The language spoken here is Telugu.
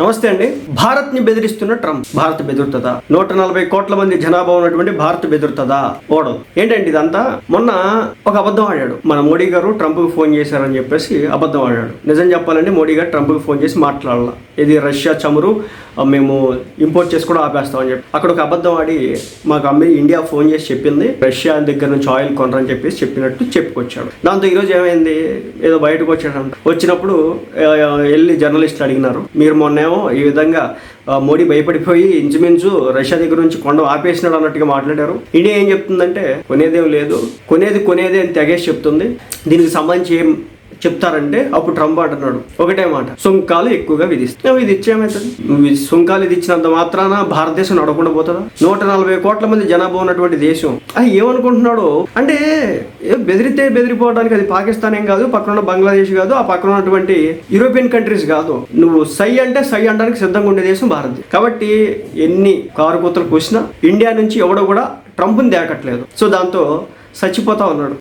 నమస్తే అండి. భారత్ని బెదిరిస్తున్న ట్రంప్. భారత్ బెదురుతుందా? నూట నలభై కోట్ల మంది జనాభా ఉన్నటువంటి భారత్ బెదురుతుందా? ఓడదు ఏంటండి ఇదంతా? మొన్న ఒక అబద్ధం ఆడాడు. మన మోడీ గారు ట్రంప్కు ఫోన్ చేశారని చెప్పేసి అబద్ధం ఆడాడు. నిజం చెప్పాలంటే మోడీ గారు ట్రంప్కు ఫోన్ చేసి మాట్లాడాల. ఇది రష్యా చమురు మేము ఇంపోర్ట్ చేసి కూడా ఆపేస్తామని చెప్పి. అక్కడ ఒక అబద్ధం ఆడి మాకు అమ్మి ఇండియా ఫోన్ చేసి చెప్పింది. రష్యా దగ్గర నుంచి ఆయిల్ కొనరని చెప్పేసి చెప్పినట్టు చెప్పుకొచ్చాడు. దాంతో ఈరోజు ఏమైంది? ఏదో బయటకు వచ్చాడు వచ్చినప్పుడు వెళ్ళి జర్నలిస్టులు అడిగినారు. మీరు మొన్న మొన్నేమో ఈ విధంగా మోడీ భయపడిపోయి ఇంచుమించు రష్యా దగ్గర నుంచి కొండ ఆపేసినాడు అన్నట్టుగా మాట్లాడారు. ఇండియా ఏం చెప్తుందంటే కొనేదేం లేదు. కొనేది కొనేది అని తెగేసి చెప్తుంది. దీనికి సంబంధించి ఏం చెప్తారంటే అప్పుడు ట్రంప్ అంటున్నాడు. ఒకటే మాట సుంకాలు ఎక్కువగా విధిస్తాం ఇది ఇచ్చేమవుతుంది సుంకాలు ఇది ఇచ్చినంత మాత్రాన భారతదేశం నడవకుండా పోతుందా? నూట నలభై కోట్ల మంది జనాభా ఉన్నటువంటి దేశం. అది ఏమనుకుంటున్నాడు? అంటే బెదిరితే బెదిరిపోవడానికి అది పాకిస్తాన్ ఏం కాదు పక్కన ఉన్న బంగ్లాదేశ్ కాదు ఆ పక్కన ఉన్నటువంటి యూరోపియన్ కంట్రీస్ కాదు. నువ్వు సై అంటే సై అనడానికి సిద్ధంగా ఉండే దేశం భారత్ కాబట్టి ఎన్ని కారు కూతలు కూసినా ఇండియా నుంచి ఎవడో కూడా ట్రంప్ని దేకట్లేదు సో దాంతో చచ్చిపోతా ఉన్నాడు.